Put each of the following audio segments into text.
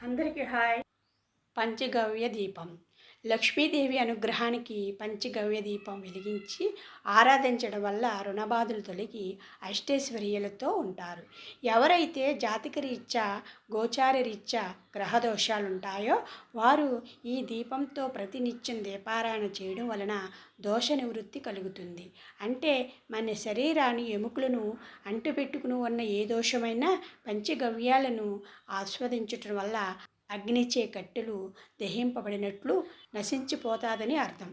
అందరికీ హాయ్. పంచగవ్య దీపం. లక్ష్మీదేవి అనుగ్రహానికి పంచగవ్య దీపం వెలిగించి ఆరాధించడం వల్ల రుణబాధలు తొలగి అష్టైశ్వర్యాలతో ఉంటారు. ఎవరైతే జాతక రీత్యా గోచార రీత్యా గ్రహ ఉంటాయో వారు ఈ దీపంతో ప్రతినిత్యం దీపారాయణ చేయడం వలన దోష నివృత్తి కలుగుతుంది. అంటే మన శరీరాన్ని ఎముకలను అంటుపెట్టుకుని ఉన్న ఏ దోషమైనా పంచగవ్యాలను ఆస్వాదించటం వల్ల అగ్నిచే కట్టెలు దహింపబడినట్లు నశించిపోతాదని అర్థం.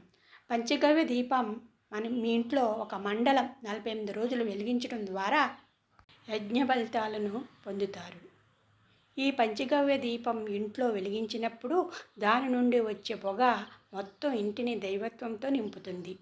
పంచగవ్య దీపం మనం మీ ఇంట్లో ఒక మండలం నలభై ఎనిమిది రోజులు వెలిగించడం ద్వారా యజ్ఞ ఫలితాలను పొందుతారు. ఈ పంచగవ్య దీపం ఇంట్లో వెలిగించినప్పుడు దాని నుండి వచ్చే పొగ మొత్తం ఇంటిని దైవత్వంతో నింపుతుంది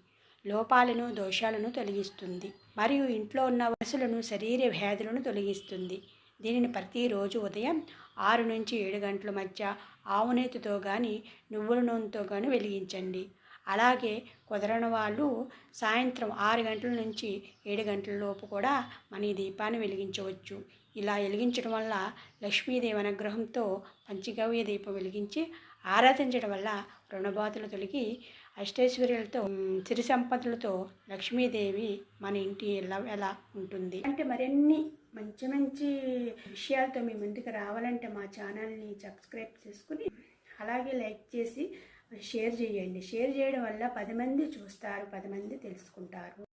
లోపాలను దోషాలను తొలగిస్తుంది మరియు ఇంట్లో ఉన్న వయసులను శరీర వ్యాధులను తొలగిస్తుంది. దీనిని ప్రతిరోజు ఉదయం ఆరు నుంచి ఏడు గంటల మధ్య ఆవునేతితో కానీ నువ్వుల నూనెతో కానీ వెలిగించండి. అలాగే కుదరని వాళ్ళు సాయంత్రం ఆరు గంటల నుంచి ఏడు గంటల లోపు కూడా మన ఈ దీపాన్ని వెలిగించవచ్చు. ఇలా వెలిగించడం వల్ల లక్ష్మీదేవి అనుగ్రహంతో పంచగవ్య దీపం వెలిగించి ఆరాధించడం వల్ల రుణబాధలు తొలగి అష్టైశ్వర్యులతో సిరి సంపదలతో లక్ష్మీదేవి మన ఇంటి ఎలా ఎలా ఉంటుంది. అంటే మరిన్ని మంచి మంచి విషయాలతో మీ ముందుకు రావాలంటే మా ఛానల్ని సబ్స్క్రైబ్ చేసుకుని అలాగే లైక్ చేసి షేర్ చేయండి. షేర్ చేయడం వల్ల పది మంది చూస్తారు పది మంది తెలుసుకుంటారు.